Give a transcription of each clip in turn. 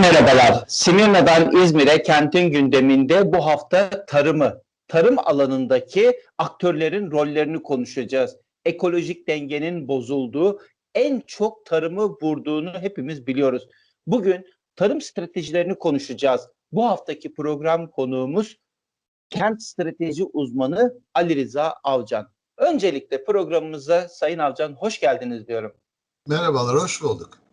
Merhabalar. Simirna'dan İzmir'e kentin gündeminde bu hafta tarımı, tarım alanındaki aktörlerin rollerini konuşacağız. Ekolojik dengenin bozulduğu, en çok tarımı vurduğunu hepimiz biliyoruz. Bugün tarım stratejilerini konuşacağız. Bu haftaki program konuğumuz kent strateji uzmanı Ali Rıza Avcan. Öncelikle programımıza Sayın Avcan hoş geldiniz diyorum. Merhabalar, hoş bulduk.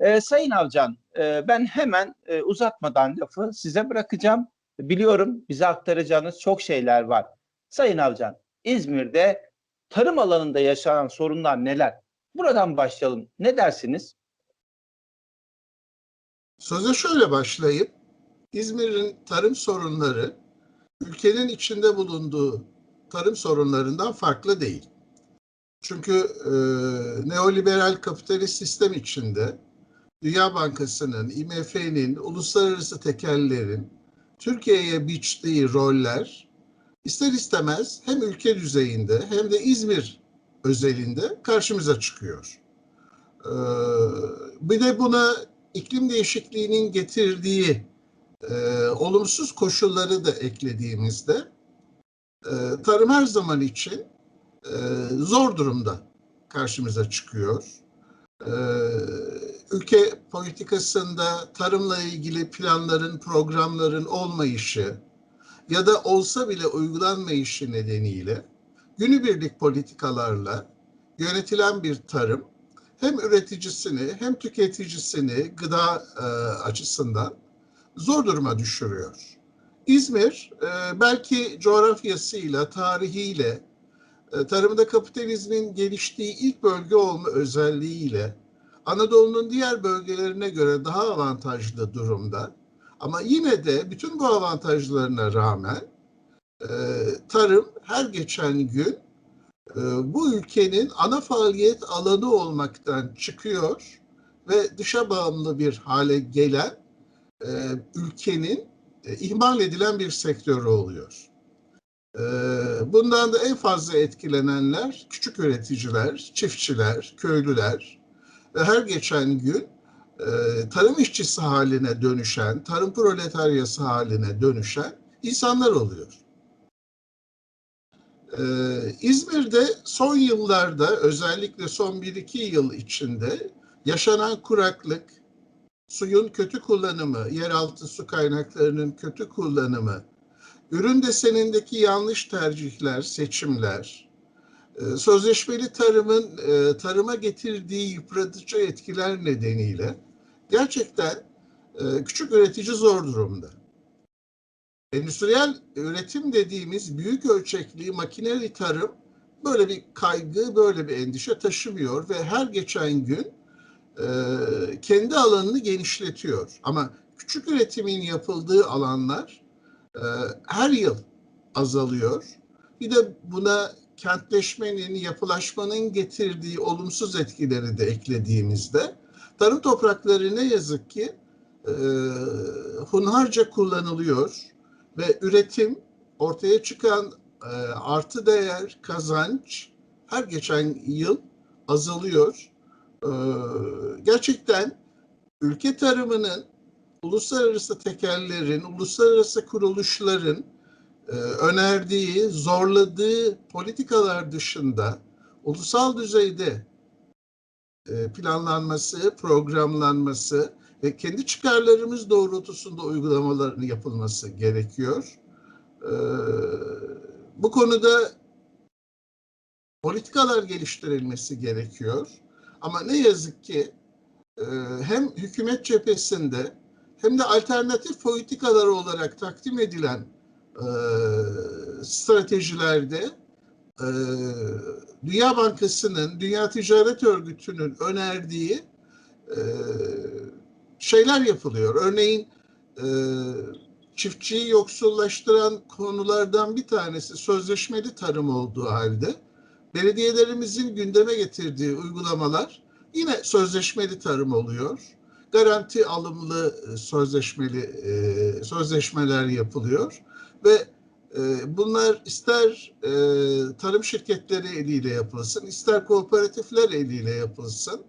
Ee, Sayın Avcan, e, ben hemen e, uzatmadan lafı size bırakacağım. Biliyorum bize aktaracağınız çok şeyler var. Sayın Avcan, İzmir'de tarım alanında yaşanan sorunlar neler? Buradan başlayalım. Ne dersiniz? Söze şöyle başlayıp, İzmir'in tarım sorunları ülkenin içinde bulunduğu tarım sorunlarından farklı değil. Çünkü e, neoliberal kapitalist sistem içinde Dünya Bankası'nın, IMF'nin, uluslararası tekellerin Türkiye'ye biçtiği roller ister istemez hem ülke düzeyinde hem de İzmir özelinde karşımıza çıkıyor. Ee, bir de buna iklim değişikliğinin getirdiği e, olumsuz koşulları da eklediğimizde e, tarım her zaman için e, zor durumda karşımıza çıkıyor. E, ülke politikasında tarımla ilgili planların, programların olmayışı ya da olsa bile uygulanmayışı nedeniyle günübirlik politikalarla yönetilen bir tarım hem üreticisini hem tüketicisini gıda e, açısından zor duruma düşürüyor. İzmir e, belki coğrafyasıyla, tarihiyle, e, tarımda kapitalizmin geliştiği ilk bölge olma özelliğiyle Anadolu'nun diğer bölgelerine göre daha avantajlı durumda. Ama yine de bütün bu avantajlarına rağmen e, tarım her geçen gün e, bu ülkenin ana faaliyet alanı olmaktan çıkıyor ve dışa bağımlı bir hale gelen e, ülkenin e, ihmal edilen bir sektörü oluyor. E, bundan da en fazla etkilenenler küçük üreticiler, çiftçiler, köylüler ve her geçen gün e, tarım işçisi haline dönüşen, tarım proletaryası haline dönüşen insanlar oluyor. Ee, İzmir'de son yıllarda özellikle son 1-2 yıl içinde yaşanan kuraklık, suyun kötü kullanımı, yeraltı su kaynaklarının kötü kullanımı, ürün desenindeki yanlış tercihler, seçimler, sözleşmeli tarımın e, tarıma getirdiği yıpratıcı etkiler nedeniyle gerçekten e, küçük üretici zor durumda. Endüstriyel üretim dediğimiz büyük ölçekli makineli tarım böyle bir kaygı, böyle bir endişe taşımıyor ve her geçen gün e, kendi alanını genişletiyor. Ama küçük üretimin yapıldığı alanlar her yıl azalıyor. Bir de buna kentleşmenin, yapılaşmanın getirdiği olumsuz etkileri de eklediğimizde tarım toprakları ne yazık ki e, hunharca kullanılıyor ve üretim ortaya çıkan e, artı değer, kazanç her geçen yıl azalıyor. E, gerçekten ülke tarımının uluslararası tekellerin, uluslararası kuruluşların önerdiği, zorladığı politikalar dışında ulusal düzeyde e, planlanması, programlanması ve kendi çıkarlarımız doğrultusunda uygulamaların yapılması gerekiyor. E, bu konuda politikalar geliştirilmesi gerekiyor. Ama ne yazık ki e, hem hükümet cephesinde hem de alternatif politikalar olarak takdim edilen e, stratejilerde e, Dünya Bankası'nın, Dünya Ticaret Örgütü'nün önerdiği e, şeyler yapılıyor. Örneğin e, çiftçiyi yoksullaştıran konulardan bir tanesi sözleşmeli tarım olduğu halde belediyelerimizin gündeme getirdiği uygulamalar yine sözleşmeli tarım oluyor. Garanti alımlı sözleşmeli e, sözleşmeler yapılıyor ve e, bunlar ister e, tarım şirketleri eliyle yapılsın, ister kooperatifler eliyle yapılsın.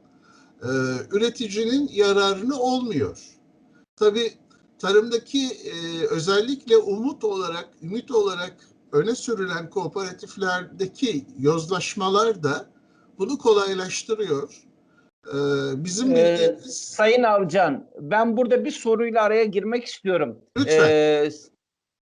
e, üreticinin yararını olmuyor. Tabii tarımdaki e, özellikle umut olarak, ümit olarak öne sürülen kooperatiflerdeki yozlaşmalar da bunu kolaylaştırıyor. E, bizim Ee, bildiğimiz... Sayın Avcan, ben burada bir soruyla araya girmek istiyorum. Lütfen. Ee,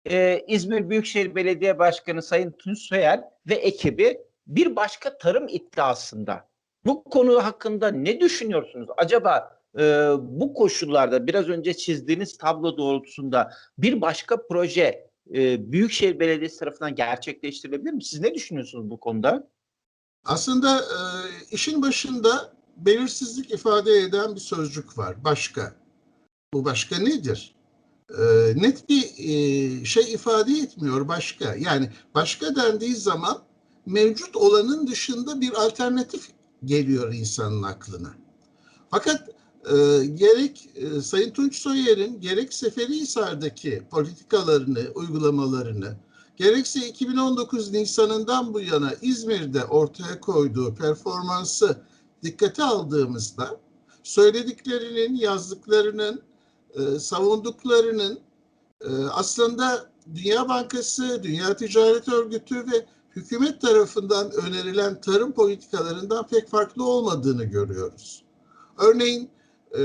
e, İzmir Büyükşehir Belediye Başkanı Sayın Tunç ve ekibi bir başka tarım iddiasında. Bu konu hakkında ne düşünüyorsunuz? Acaba e, bu koşullarda biraz önce çizdiğiniz tablo doğrultusunda bir başka proje e, Büyükşehir Belediyesi tarafından gerçekleştirilebilir mi? Siz ne düşünüyorsunuz bu konuda? Aslında e, işin başında belirsizlik ifade eden bir sözcük var. Başka. Bu başka nedir? E, net bir e, şey ifade etmiyor başka. Yani başka dendiği zaman mevcut olanın dışında bir alternatif geliyor insanın aklına. Fakat e, gerek e, Sayın Tunç Soyer'in gerek Seferihisar'daki politikalarını, uygulamalarını, gerekse 2019 Nisan'ından bu yana İzmir'de ortaya koyduğu performansı dikkate aldığımızda söylediklerinin, yazdıklarının, e, savunduklarının e, aslında Dünya Bankası, Dünya Ticaret Örgütü ve hükümet tarafından önerilen tarım politikalarından pek farklı olmadığını görüyoruz. Örneğin e,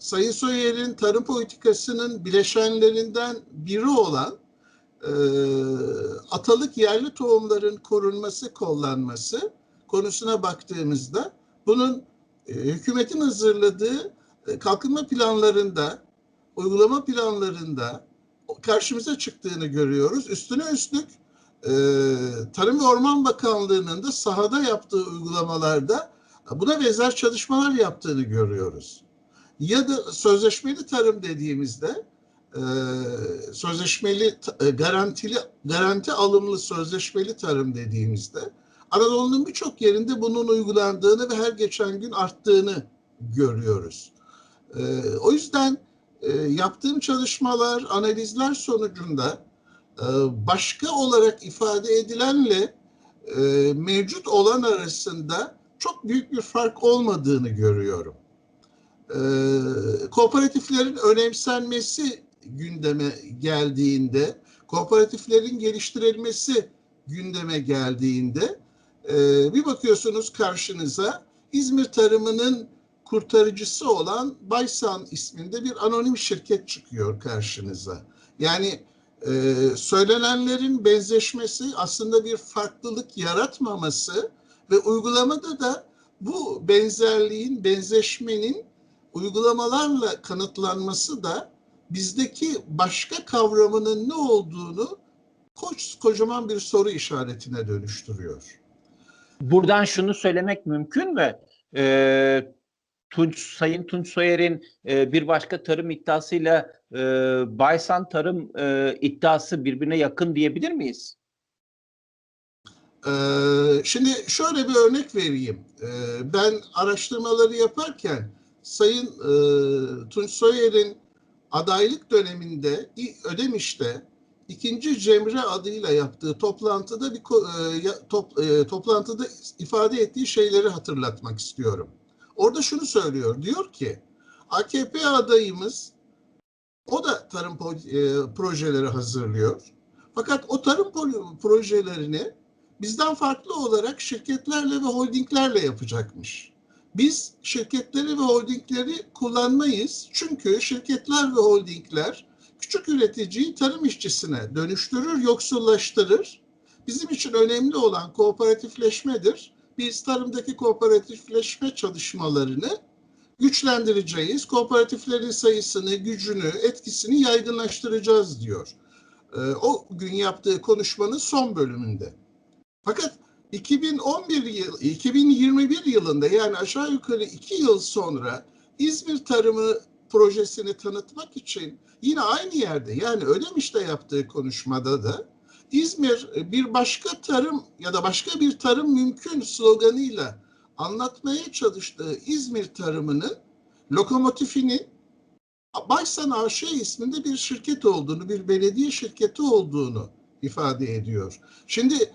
Sayın Soyer'in tarım politikasının bileşenlerinden biri olan e, atalık yerli tohumların korunması, kollanması konusuna baktığımızda bunun e, hükümetin hazırladığı kalkınma planlarında, uygulama planlarında karşımıza çıktığını görüyoruz. Üstüne üstlük e, Tarım ve Orman Bakanlığı'nın da sahada yaptığı uygulamalarda buna benzer çalışmalar yaptığını görüyoruz. Ya da sözleşmeli tarım dediğimizde e, sözleşmeli e, garantili garanti alımlı sözleşmeli tarım dediğimizde Anadolu'nun birçok yerinde bunun uygulandığını ve her geçen gün arttığını görüyoruz. E, o yüzden e, yaptığım çalışmalar, analizler sonucunda e, başka olarak ifade edilenle e, mevcut olan arasında çok büyük bir fark olmadığını görüyorum. E, kooperatiflerin önemsenmesi gündeme geldiğinde, kooperatiflerin geliştirilmesi gündeme geldiğinde e, bir bakıyorsunuz karşınıza İzmir tarımının kurtarıcısı olan Baysan isminde bir anonim şirket çıkıyor karşınıza. Yani e, söylenenlerin benzeşmesi aslında bir farklılık yaratmaması ve uygulamada da bu benzerliğin, benzeşmenin uygulamalarla kanıtlanması da bizdeki başka kavramının ne olduğunu koç, kocaman bir soru işaretine dönüştürüyor. Buradan şunu söylemek mümkün mü? Ee, Tunç, Sayın Tunç Soyer'in e, bir başka tarım iddiasıyla e, Baysan tarım e, iddiası birbirine yakın diyebilir miyiz? Ee, şimdi şöyle bir örnek vereyim. Ee, ben araştırmaları yaparken Sayın e, Tunç Soyer'in adaylık döneminde Ödemiş'te ikinci Cemre adıyla yaptığı toplantıda bir e, top, e, toplantıda ifade ettiği şeyleri hatırlatmak istiyorum. Orada şunu söylüyor. Diyor ki AKP adayımız o da tarım e, projeleri hazırlıyor. Fakat o tarım projelerini bizden farklı olarak şirketlerle ve holdinglerle yapacakmış. Biz şirketleri ve holdingleri kullanmayız. Çünkü şirketler ve holdingler küçük üreticiyi tarım işçisine dönüştürür, yoksullaştırır. Bizim için önemli olan kooperatifleşmedir. Biz tarımdaki kooperatifleşme çalışmalarını güçlendireceğiz. Kooperatiflerin sayısını, gücünü, etkisini yaygınlaştıracağız diyor. O gün yaptığı konuşmanın son bölümünde. Fakat 2011 yıl, 2021 yılında yani aşağı yukarı iki yıl sonra İzmir Tarımı projesini tanıtmak için yine aynı yerde yani Ödemiş'te yaptığı konuşmada da İzmir bir başka tarım ya da başka bir tarım mümkün sloganıyla anlatmaya çalıştığı İzmir tarımının lokomotifinin Baysan AŞ isminde bir şirket olduğunu, bir belediye şirketi olduğunu ifade ediyor. Şimdi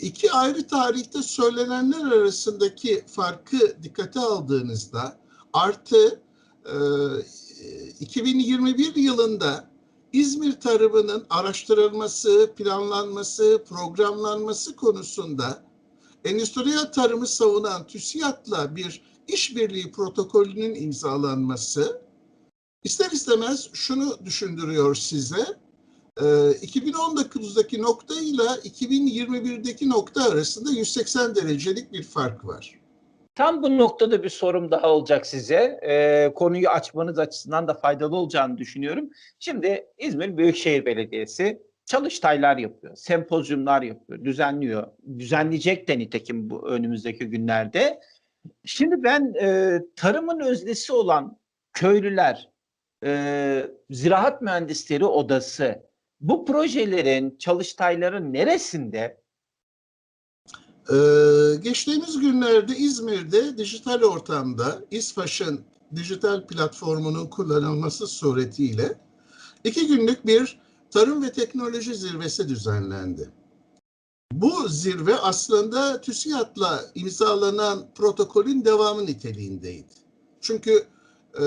iki ayrı tarihte söylenenler arasındaki farkı dikkate aldığınızda artı e, 2021 yılında İzmir tarımının araştırılması, planlanması, programlanması konusunda endüstriyel tarımı savunan TÜSİAD'la bir işbirliği protokolünün imzalanması ister istemez şunu düşündürüyor size. E, 2019'daki nokta ile 2021'deki nokta arasında 180 derecelik bir fark var. Tam bu noktada bir sorum daha olacak size. Ee, konuyu açmanız açısından da faydalı olacağını düşünüyorum. Şimdi İzmir Büyükşehir Belediyesi çalıştaylar yapıyor, sempozyumlar yapıyor, düzenliyor. Düzenleyecek de nitekim bu önümüzdeki günlerde. Şimdi ben e, tarımın öznesi olan köylüler, e, ziraat mühendisleri odası bu projelerin, çalıştayların neresinde? Ee, geçtiğimiz günlerde İzmir'de dijital ortamda İSFAŞ'ın dijital platformunun kullanılması suretiyle iki günlük bir tarım ve teknoloji zirvesi düzenlendi. Bu zirve aslında TÜSİAD'la imzalanan protokolün devamı niteliğindeydi. Çünkü e,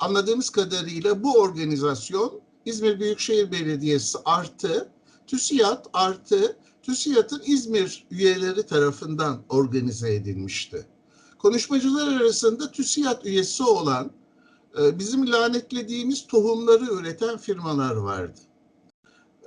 anladığımız kadarıyla bu organizasyon İzmir Büyükşehir Belediyesi artı TÜSİAD artı TÜSİAD'ın İzmir üyeleri tarafından organize edilmişti. Konuşmacılar arasında TÜSİAD üyesi olan e, bizim lanetlediğimiz tohumları üreten firmalar vardı.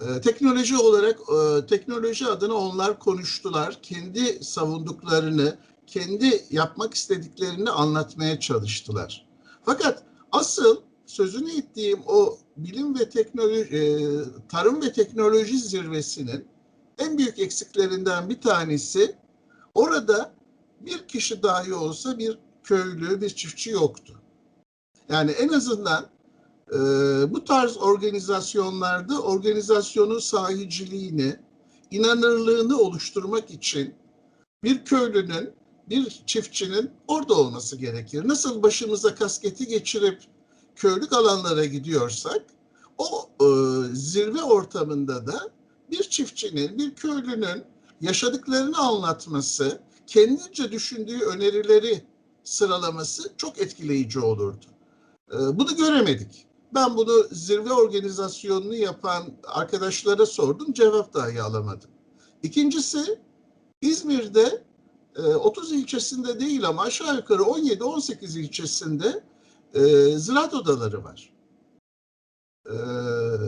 E, teknoloji olarak e, teknoloji adına onlar konuştular. Kendi savunduklarını, kendi yapmak istediklerini anlatmaya çalıştılar. Fakat asıl sözünü ettiğim o bilim ve teknoloji, tarım ve teknoloji zirvesinin en büyük eksiklerinden bir tanesi orada bir kişi dahi olsa bir köylü, bir çiftçi yoktu. Yani en azından e, bu tarz organizasyonlarda organizasyonun sahiciliğini, inanırlığını oluşturmak için bir köylünün, bir çiftçinin orada olması gerekir. Nasıl başımıza kasketi geçirip köylük alanlara gidiyorsak, o e, zirve ortamında da bir çiftçinin, bir köylünün yaşadıklarını anlatması, kendince düşündüğü önerileri sıralaması çok etkileyici olurdu. Ee, bunu göremedik. Ben bunu zirve organizasyonunu yapan arkadaşlara sordum, cevap dahi alamadım. İkincisi, İzmir'de 30 e, ilçesinde değil ama aşağı yukarı 17-18 ilçesinde e, ziraat odaları var. Ee,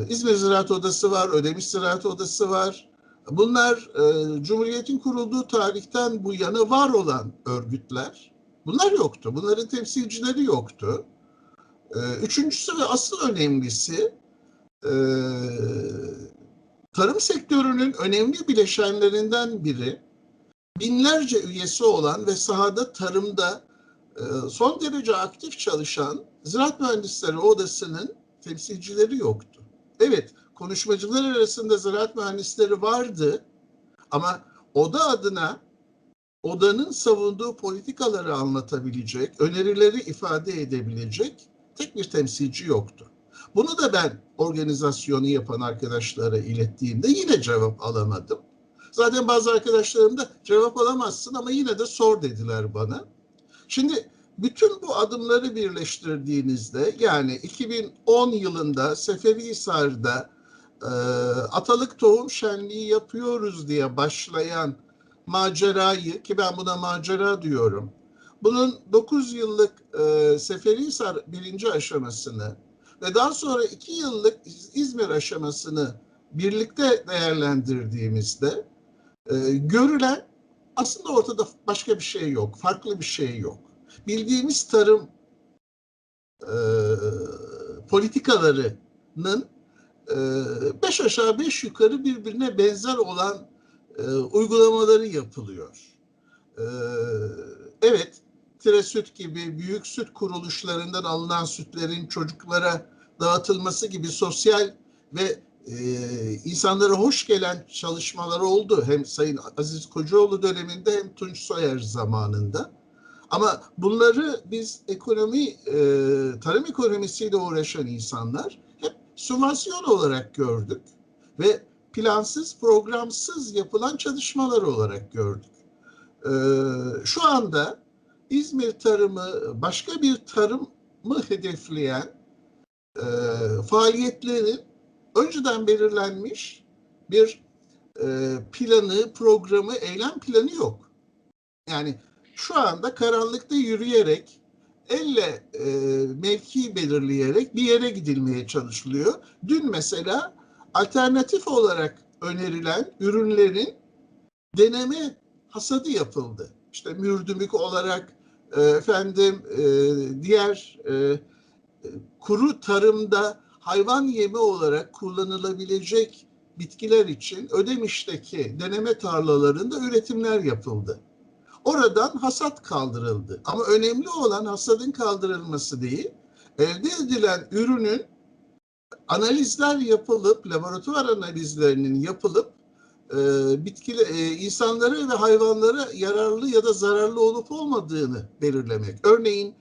İzmir Ziraat Odası var, Ödemiş Ziraat Odası var. Bunlar e, Cumhuriyet'in kurulduğu tarihten bu yana var olan örgütler. Bunlar yoktu. Bunların temsilcileri yoktu. E, üçüncüsü ve asıl önemlisi e, tarım sektörünün önemli bileşenlerinden biri binlerce üyesi olan ve sahada tarımda e, son derece aktif çalışan Ziraat Mühendisleri Odası'nın temsilcileri yoktu. Evet, konuşmacılar arasında ziraat mühendisleri vardı ama oda adına odanın savunduğu politikaları anlatabilecek, önerileri ifade edebilecek tek bir temsilci yoktu. Bunu da ben organizasyonu yapan arkadaşlara ilettiğimde yine cevap alamadım. Zaten bazı arkadaşlarım da cevap alamazsın ama yine de sor dediler bana. Şimdi bütün bu adımları birleştirdiğinizde yani 2010 yılında Seferihisar'da e, Atalık Tohum Şenliği yapıyoruz diye başlayan macerayı ki ben buna macera diyorum. Bunun 9 yıllık e, Seferihisar birinci aşamasını ve daha sonra 2 yıllık İzmir aşamasını birlikte değerlendirdiğimizde e, görülen aslında ortada başka bir şey yok, farklı bir şey yok bildiğimiz tarım e, politikalarının e, beş aşağı beş yukarı birbirine benzer olan e, uygulamaları yapılıyor. E, evet, Tire Süt gibi büyük süt kuruluşlarından alınan sütlerin çocuklara dağıtılması gibi sosyal ve e, insanlara hoş gelen çalışmalar oldu. Hem Sayın Aziz Kocaoğlu döneminde hem Tunç Soyer zamanında. Ama bunları biz ekonomi, e, tarım ekonomisiyle uğraşan insanlar hep sümasyon olarak gördük. Ve plansız, programsız yapılan çalışmalar olarak gördük. Ee, şu anda İzmir tarımı başka bir tarımı hedefleyen e, faaliyetlerin önceden belirlenmiş bir e, planı, programı, eylem planı yok. Yani şu anda karanlıkta yürüyerek, elle e, mevki belirleyerek bir yere gidilmeye çalışılıyor. Dün mesela alternatif olarak önerilen ürünlerin deneme hasadı yapıldı. İşte mürdümük olarak e, efendim e, diğer e, kuru tarımda hayvan yemi olarak kullanılabilecek bitkiler için Ödemiş'teki deneme tarlalarında üretimler yapıldı. Oradan hasat kaldırıldı. Ama önemli olan hasadın kaldırılması değil, elde edilen ürünün analizler yapılıp, laboratuvar analizlerinin yapılıp e, bitkili, e, insanlara ve hayvanlara yararlı ya da zararlı olup olmadığını belirlemek. Örneğin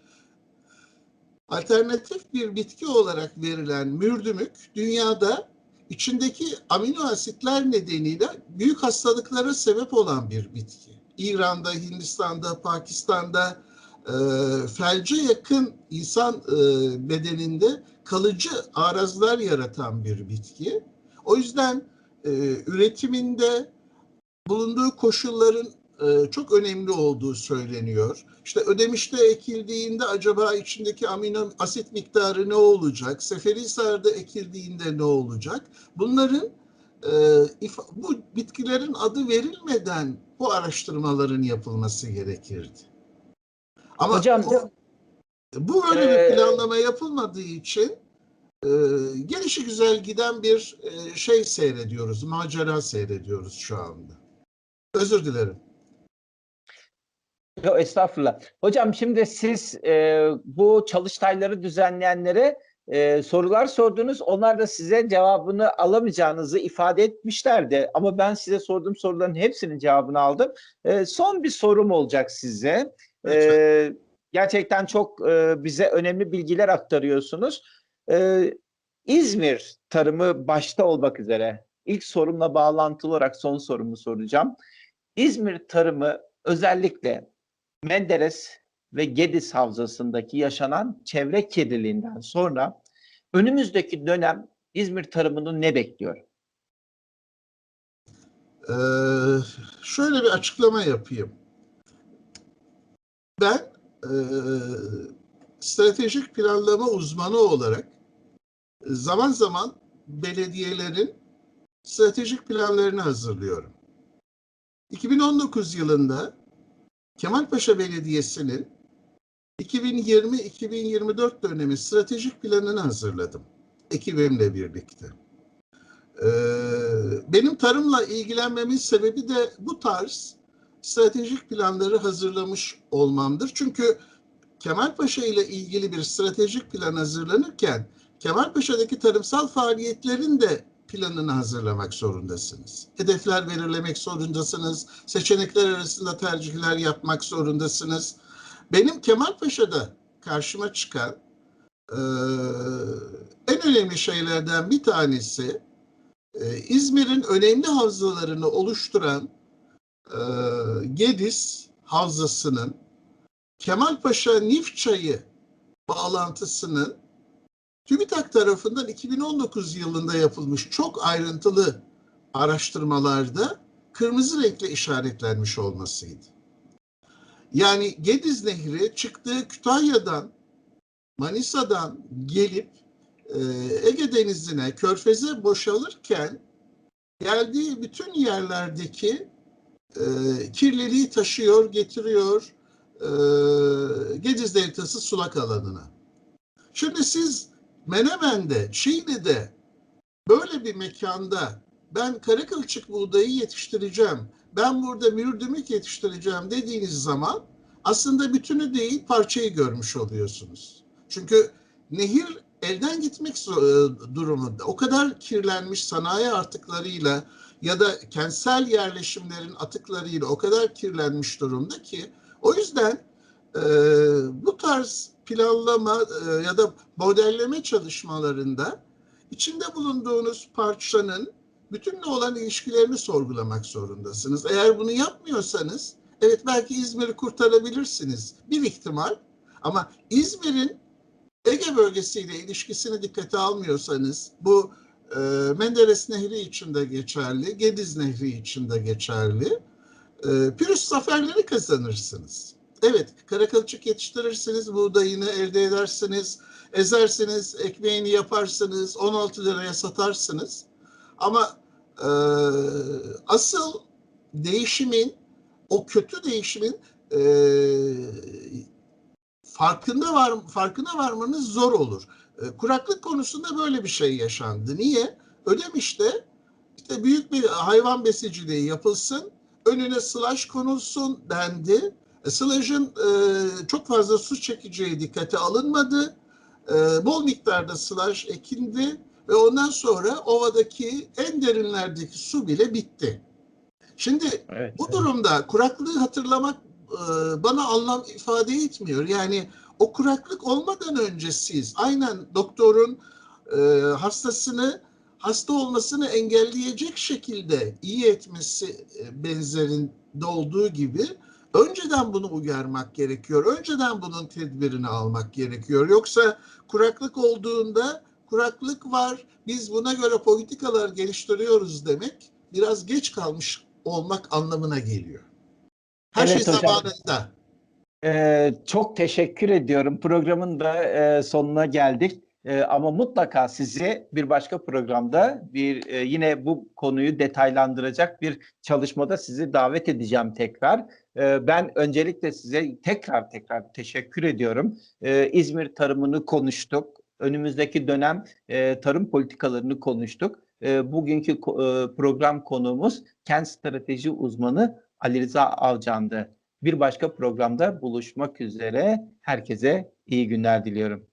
alternatif bir bitki olarak verilen mürdümük dünyada içindeki amino asitler nedeniyle büyük hastalıklara sebep olan bir bitki. İran'da, Hindistan'da, Pakistan'da e, felce yakın insan e, bedeninde kalıcı arazlar yaratan bir bitki. O yüzden e, üretiminde bulunduğu koşulların e, çok önemli olduğu söyleniyor. İşte ödemişte ekildiğinde acaba içindeki amino asit miktarı ne olacak? Seferihisar'da ekildiğinde ne olacak? Bunların e, bu bitkilerin adı verilmeden bu araştırmaların yapılması gerekirdi. Ama Hocam bu, bu böyle Ee, bir planlama yapılmadığı için e, gelişi güzel giden bir e, şey seyrediyoruz, macera seyrediyoruz şu anda. Özür dilerim. Yok estağfurullah. Hocam şimdi siz e, bu çalıştayları düzenleyenlere e, sorular sordunuz. Onlar da size cevabını alamayacağınızı ifade etmişlerdi. Ama ben size sorduğum soruların hepsinin cevabını aldım. E, son bir sorum olacak size. E, gerçekten çok e, bize önemli bilgiler aktarıyorsunuz. E, İzmir tarımı başta olmak üzere ilk sorumla bağlantılı olarak son sorumu soracağım. İzmir tarımı özellikle Menderes ve Gediz Havzası'ndaki yaşanan çevre kirliliğinden sonra önümüzdeki dönem İzmir tarımını ne bekliyor? Ee, şöyle bir açıklama yapayım. Ben e, stratejik planlama uzmanı olarak zaman zaman belediyelerin stratejik planlarını hazırlıyorum. 2019 yılında Kemalpaşa Belediyesi'nin 2020-2024 dönemi stratejik planını hazırladım ekibimle birlikte. Ee, benim tarımla ilgilenmemin sebebi de bu tarz stratejik planları hazırlamış olmamdır. Çünkü Kemalpaşa ile ilgili bir stratejik plan hazırlanırken Kemalpaşa'daki tarımsal faaliyetlerin de planını hazırlamak zorundasınız. Hedefler belirlemek zorundasınız. Seçenekler arasında tercihler yapmak zorundasınız. Benim Kemalpaşa'da karşıma çıkan e, en önemli şeylerden bir tanesi e, İzmir'in önemli havzalarını oluşturan e, Gediz Havzası'nın Kemalpaşa Nifçayı bağlantısının TÜBİTAK tarafından 2019 yılında yapılmış çok ayrıntılı araştırmalarda kırmızı renkle işaretlenmiş olmasıydı. Yani Gediz Nehri çıktığı Kütahya'dan, Manisa'dan gelip e, Ege Denizi'ne, Körfez'e boşalırken geldiği bütün yerlerdeki e, kirliliği taşıyor, getiriyor e, Gediz Deltası sulak alanına. Şimdi siz Menemen'de, Şii'de böyle bir mekanda ben kara kılçık buğdayı yetiştireceğim, ben burada mürdümük yetiştireceğim dediğiniz zaman aslında bütünü değil parçayı görmüş oluyorsunuz. Çünkü nehir elden gitmek e, durumunda. O kadar kirlenmiş sanayi artıklarıyla ya da kentsel yerleşimlerin atıklarıyla o kadar kirlenmiş durumda ki o yüzden e, bu tarz planlama e, ya da modelleme çalışmalarında içinde bulunduğunuz parçanın bütünle olan ilişkilerini sorgulamak zorundasınız. Eğer bunu yapmıyorsanız evet belki İzmir'i kurtarabilirsiniz. Bir ihtimal ama İzmir'in Ege bölgesiyle ilişkisini dikkate almıyorsanız bu e, Menderes Nehri için de geçerli, Gediz Nehri için de geçerli. E, pürüz zaferleri kazanırsınız. Evet, kara kılçık yetiştirirsiniz, buğdayını elde edersiniz, ezersiniz, ekmeğini yaparsınız, 16 liraya satarsınız. Ama e, asıl değişimin, o kötü değişimin e, farkında var farkına varmanız zor olur. E, kuraklık konusunda böyle bir şey yaşandı. Niye? Ödemiş'te işte büyük bir hayvan besiciliği yapılsın, önüne slash konulsun dendi. E, Slaj'ın e, çok fazla su çekeceği dikkate alınmadı. E, bol miktarda slaj ekildi ve ondan sonra ovadaki en derinlerdeki su bile bitti. Şimdi Evet. bu durumda kuraklığı hatırlamak e, bana anlam ifade etmiyor. Yani o kuraklık olmadan önce siz aynen doktorun e, hastasını hasta olmasını engelleyecek şekilde iyi etmesi e, benzerinde olduğu gibi önceden bunu uyarmak gerekiyor. Önceden bunun tedbirini almak gerekiyor. Yoksa kuraklık olduğunda kuraklık var biz buna göre politikalar geliştiriyoruz demek biraz geç kalmış olmak anlamına geliyor. Her Evet şey hocam. zamanında. Ee, çok teşekkür ediyorum. Programın da e, sonuna geldik. E, ama mutlaka sizi bir başka programda bir e, yine bu konuyu detaylandıracak bir çalışmada sizi davet edeceğim tekrar. E, ben öncelikle size tekrar tekrar teşekkür ediyorum. E, İzmir tarımını konuştuk. Önümüzdeki dönem e, tarım politikalarını konuştuk. E, bugünkü e, program konuğumuz kent strateji uzmanı Ali Rıza Avcan'dı. Bir başka programda buluşmak üzere. Herkese iyi günler diliyorum.